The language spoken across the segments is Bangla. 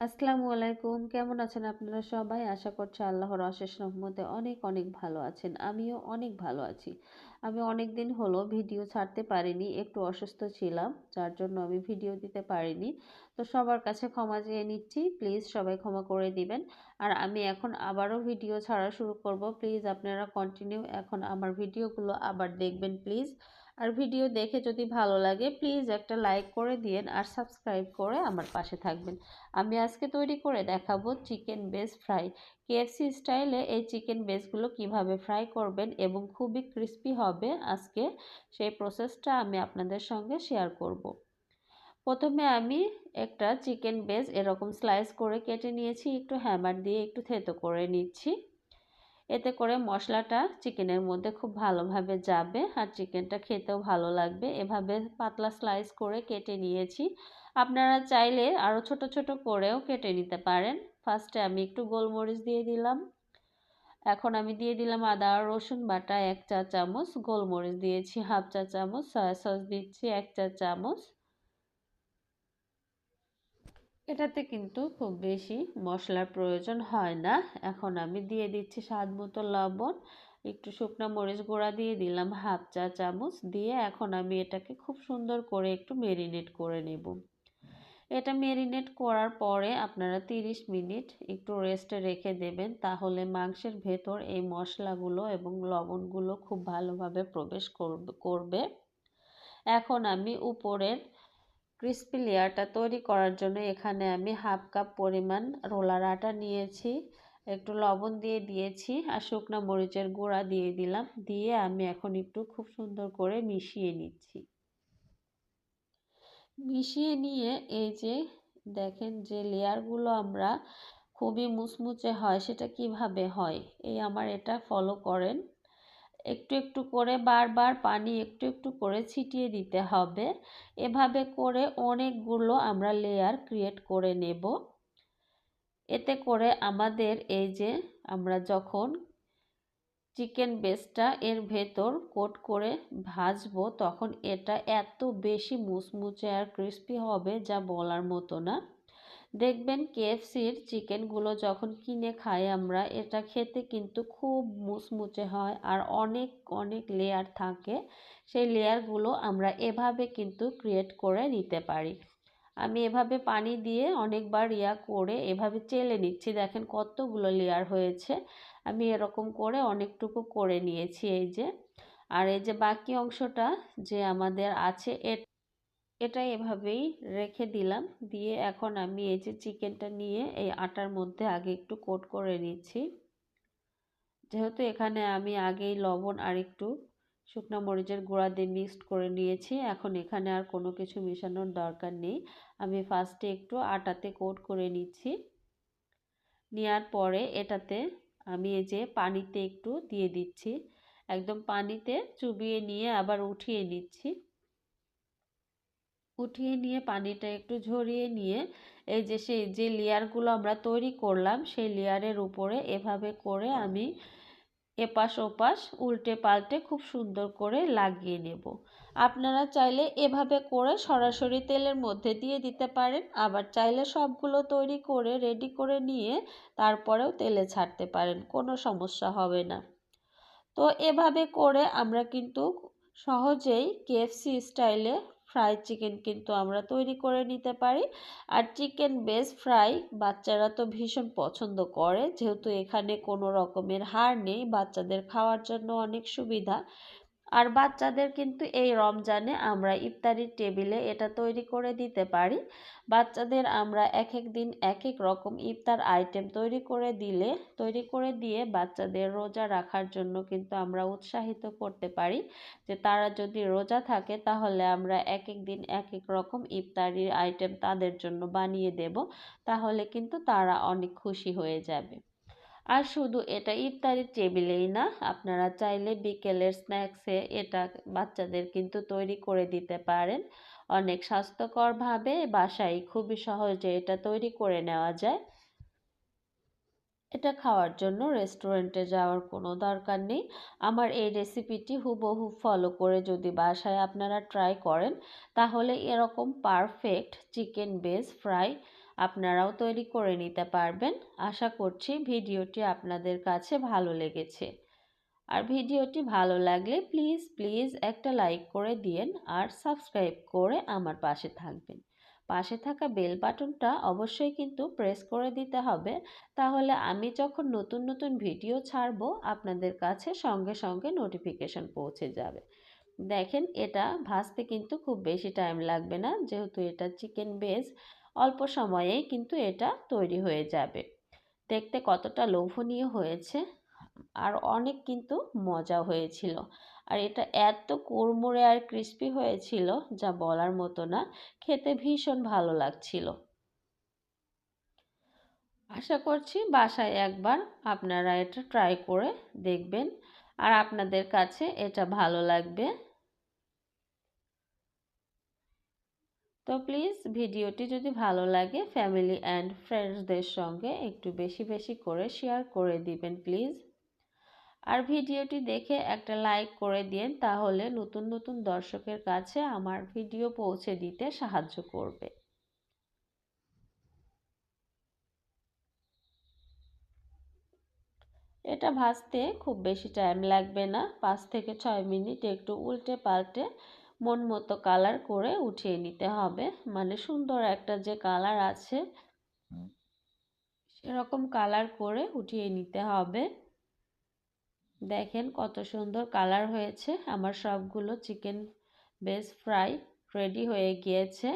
আসসালামু আলাইকুম। কেমন আছেন আপনারা সবাই? আশা করছি আল্লাহর অশেষ রহমতে অনেক অনেক ভালো আছেন। আমিও অনেক ভালো আছি। আমি অনেক দিন হলো ভিডিও ছাড়তে পারিনি, একটু অসুস্থ ছিলাম, যার জন্য আমি ভিডিও দিতে পারিনি। তো সবার কাছে ক্ষমা চেয়ে নিচ্ছি। প্লিজ সবাই ক্ষমা করে দিবেন। আর আমি এখন আবারও ভিডিও ছাড়া শুরু করব। প্লিজ আপনারা কন্টিনিউ এখন আমার ভিডিওগুলো আবার দেখবেন, প্লিজ। আর ভিডিও দেখে যদি ভালো লাগে প্লিজ একটা লাইক করে দিয়েন আর সাবস্ক্রাইব করে আমার পাশে থাকবেন। আমি আজকে তৈরি করে দেখাবো চিকেন বেস ফ্রাই কেএফসি স্টাইলে এই চিকেন বেসগুলো কীভাবে ফ্রাই করবেন এবং খুবই ক্রিস্পি হবে আজকে, সেই প্রসেসটা আমি আপনাদের সঙ্গে শেয়ার করব। প্রথমে আমি একটা চিকেন বেস এরকম স্লাইস করে কেটে নিয়েছি, একটু হ্যামার দিয়ে একটু থেতো করে নিচ্ছি। এতে করে মশলাটা চিকেনের মধ্যে খুব ভালোভাবে যাবে আর চিকেনটা খেতেও ভালো লাগবে। এভাবে পাতলা স্লাইস করে কেটে নিয়েছি। আপনারা চাইলে আরও ছোট ছোট করেও কেটে নিতে পারেন। ফার্স্টে আমি একটু গোলমরিচ দিয়ে দিলাম। এখন আমি দিয়ে দিলাম আদা রসুন বাটা এক চা চামচ। গোলমরিচ দিয়েছি হাফ চা চামচ। সয়া সস দিচ্ছি এক চা চামচ। এটাতে কিন্তু খুব বেশি মশলার প্রয়োজন হয় না। এখন আমি দিয়ে দিচ্ছি স্বাদ মতো লবণ, একটু শুকনো মরিচ গুঁড়া দিয়ে দিলাম হাফ চা চামচ দিয়ে। এখন আমি এটাকে খুব সুন্দর করে একটু মেরিনেট করে নেব। এটা মেরিনেট করার পরে আপনারা 30 মিনিট একটু রেস্টে রেখে দেবেন, তাহলে মাংসের ভেতর এই মশলাগুলো এবং লবণগুলো খুব ভালোভাবে প্রবেশ করবে। এখন আমি উপরের ক্রিস্পি লেয়ারটা তৈরি করার জন্য এখানে আমি হাফ কাপ পরিমাণ রোলার আটা নিয়েছি, একটু লবণ দিয়ে দিয়েছি আর শুকনো মরিচের গুঁড়া দিয়ে দিলাম, দিয়ে আমি এখন একটু খুব সুন্দর করে মিশিয়ে নিচ্ছি। মিশিয়ে নিয়ে এই যে দেখেন যে লেয়ারগুলো আমরা খুবই মুচমুচে হয়, সেটা কীভাবে হয়, এই আমার এটা ফলো করেন। একটু একটু করে বারবার পানি একটু একটু করে ছিটিয়ে দিতে হবে। এভাবে করে অনেকগুলো আমরা লেয়ার ক্রিয়েট করে নেব। এতে করে আমাদের এই যে আমরা যখন চিকেন বেসটা এর ভেতর কোট করে ভাজবো, তখন এটা এত বেশি মুচমুচে আর ক্রিস্পি হবে যা বলার মতো না। দেখবেন কেএফসির চিকেনগুলো যখন কিনে খাই আমরা, এটা খেতে কিন্তু খুব মুচমুচে হয় আর অনেক অনেক লেয়ার থাকে। সেই লেয়ারগুলো আমরা এভাবে কিন্তু ক্রিয়েট করে নিতে পারি। আমি এভাবে পানি দিয়ে অনেকবার ইয়া করে এভাবে চেলে নিচ্ছি। দেখেন কতগুলো লেয়ার হয়েছে। আমি এরকম করে অনেকটুকু করে নিয়েছি এই যে। আর এই যে বাকি অংশটা যে আমাদের আছে এটা এভাবেই রেখে দিলাম। দিয়ে এখন আমি এই যে চিকেনটা নিয়ে এই আটার মধ্যে আগে একটু কোট করে নিচ্ছি। যেহেতু এখানে আমি আগেই লবণ আর একটু শুকনো মরিচের গুঁড়া দিয়ে মিক্সড করে নিয়েছি, এখন এখানে আর কোনো কিছু মেশানোর দরকার নেই। আমি ফার্স্টে একটু আটাতে কোট করে নিচ্ছি। নেওয়ার পরে এটাতে আমি এই যে পানিতে একটু দিয়ে দিচ্ছি। একদম পানিতে চুবিয়ে নিয়ে আবার উঠিয়ে নিচ্ছি। উঠিয়ে নিয়ে পানিটা একটু ঝরিয়ে নিয়ে, এই যে সেই যে লেয়ারগুলো আমরা তৈরি করলাম, সেই লেয়ারের উপরে এভাবে করে আমি এপাশ ওপাশ উল্টে পাল্টে খুব সুন্দর করে লাগিয়ে নেব। আপনারা চাইলে এভাবে করে সরাসরি তেলের মধ্যে দিয়ে দিতে পারেন, আবার চাইলে সবগুলো তৈরি করে রেডি করে নিয়ে তারপরেও তেলে ছাড়তে পারেন, কোনো সমস্যা হবে না। তো এভাবে করে আমরা কিন্তু সহজেই কেএফসি স্টাইলে ফ্রাই চিকেন কিন্তু আমরা তৈরি করে নিতে পারি। আর চিকেন বেস ফ্রাই বাচ্চারা তো ভীষণ পছন্দ করে। যেহেতু এখানে কোনো রকমের হার নেই, বাচ্চাদের খাওয়ার জন্য অনেক সুবিধা। আর বাচ্চাদের কিন্তু এই রমজানে আমরা ইফতারির টেবিলে এটা তৈরি করে দিতে পারি। বাচ্চাদের আমরা এক এক দিন এক এক রকম ইফতার আইটেম তৈরি করে দিলে, তৈরি করে দিয়ে বাচ্চাদের রোজা রাখার জন্য কিন্তু আমরা উৎসাহিত করতে পারি যে তারা যদি রোজা থাকে তাহলে আমরা এক এক দিন এক এক রকম ইফতারির আইটেম তাদের জন্য বানিয়ে দেব, তাহলে কিন্তু তারা অনেক খুশি হয়ে যাবে। আর শুধু এটা ইফতারির টেবিলেই না, আপনারা চাইলে বিকেলের স্ন্যাক্সে এটা বাচ্চাদের কিন্তু তৈরি করে দিতে পারেন। অনেক স্বাস্থ্যকরভাবে বাসায় খুবই সহজে এটা তৈরি করে নেওয়া যায়। এটা খাওয়ার জন্য রেস্টুরেন্টে যাওয়ার কোনো দরকার নেই। আমার এই রেসিপিটি হুবহু ফলো করে যদি বাসায় আপনারা ট্রাই করেন, তাহলে এরকম পারফেক্ট চিকেন বেস ফ্রাই আপনারাও তৈরি করে নিতে পারবেন। আশা করছি ভিডিওটি আপনাদের কাছে ভালো লেগেছে। আর ভিডিওটি ভালো লাগলে প্লিজ প্লিজ একটা লাইক করে দিন আর সাবস্ক্রাইব করে আমার পাশে থাকবেন। পাশে থাকা বেল বাটনটা অবশ্যই কিন্তু প্রেস করে দিতে হবে। তাহলে আমি যখন নতুন নতুন ভিডিও ছাড়বো, আপনাদের কাছে সঙ্গে সঙ্গে নোটিফিকেশন পৌঁছে যাবে। দেখেন এটা ভাজতে কিন্তু খুব বেশি টাইম লাগবে না। যেহেতু এটা চিকেন বেজ অল্প সময়েই কিন্তু এটা তৈরি হয়ে যাবে। দেখতে কতটা লোভনীয় হয়েছে আর অনেক কিন্তু মজা হয়েছিল। আর এটা এত কুড়মুড়ে আর ক্রিস্পি হয়েছিল যা বলার মতো না, খেতে ভীষণ ভালো লাগছিল। আশা করছি বাসায় একবার আপনারা এটা ট্রাই করে দেখবেন। আর আপনাদের কাছে এটা ভালো লাগবে। তো প্লিজ ভিডিওটি যদি ভালো লাগে ফ্যামিলি অ্যান্ড ফ্রেন্ডসদের সঙ্গে একটু বেশি বেশি করে শেয়ার করে দিবেন প্লিজ আর ভিডিওটি দেখে একটা লাইক করে দিন, তাহলে নতুন নতুন দর্শকের কাছে আমার ভিডিও পৌঁছে দিতে সাহায্য করবে। এটা ভাজতে খুব বেশি টাইম লাগবে না, পাঁচ থেকে ছয় মিনিট একটু উল্টে পাল্টে মন মতো কালার করে উঠিয়ে নিতে হবে। মানে সুন্দর একটা যে কালার আছে সেরকম কালার করে উঠিয়ে নিতে হবে। দেখেন কত সুন্দর কালার হয়েছে। আমার সবগুলো চিকেন বেস ফ্রাই রেডি হয়ে গিয়েছে।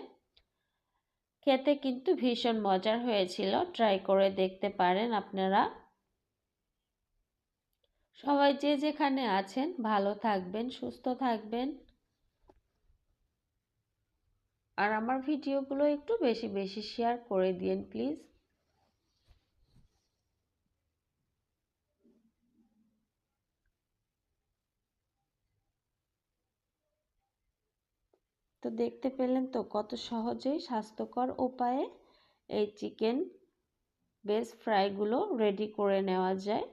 খেতে কিন্তু ভীষণ মজার হয়েছিল। ট্রাই করে দেখতে পারেন আপনারা। সবাই যে যেখানে আছেন ভালো থাকবেন সুস্থ থাকবেন। আর আমার ভিডিওগুলো একটু বেশি বেশি শেয়ার করে দিন প্লিজ তো দেখতে পেলেন তো কত সহজেই স্বাস্থ্যকর উপায়ে এই চিকেন বেস ফ্রাইগুলো রেডি করে নেওয়া যায়।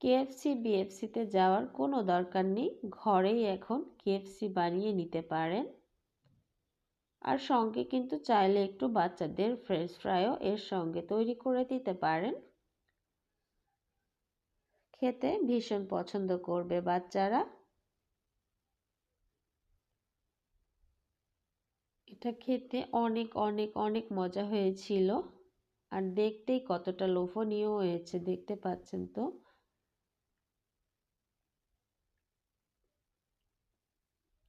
কেএফসি বিএফসিতে যাওয়ার কোনো দরকার নেই। ঘরেই এখন কেএফসি বানিয়ে নিতে পারেন। আর সঙ্গে কিন্তু চাইলে একটু বাচ্চাদের ফ্রেঞ্চ ফ্রাইও এর সঙ্গে তৈরি করে দিতে পারেন। খেতে ভীষণ পছন্দ করবে বাচ্চারা। এটা খেতে অনেক অনেক অনেক মজা হয়েছিল। আর দেখতেই কতটা লোভনীয় হয়েছে, দেখতে পাচ্ছেন তো?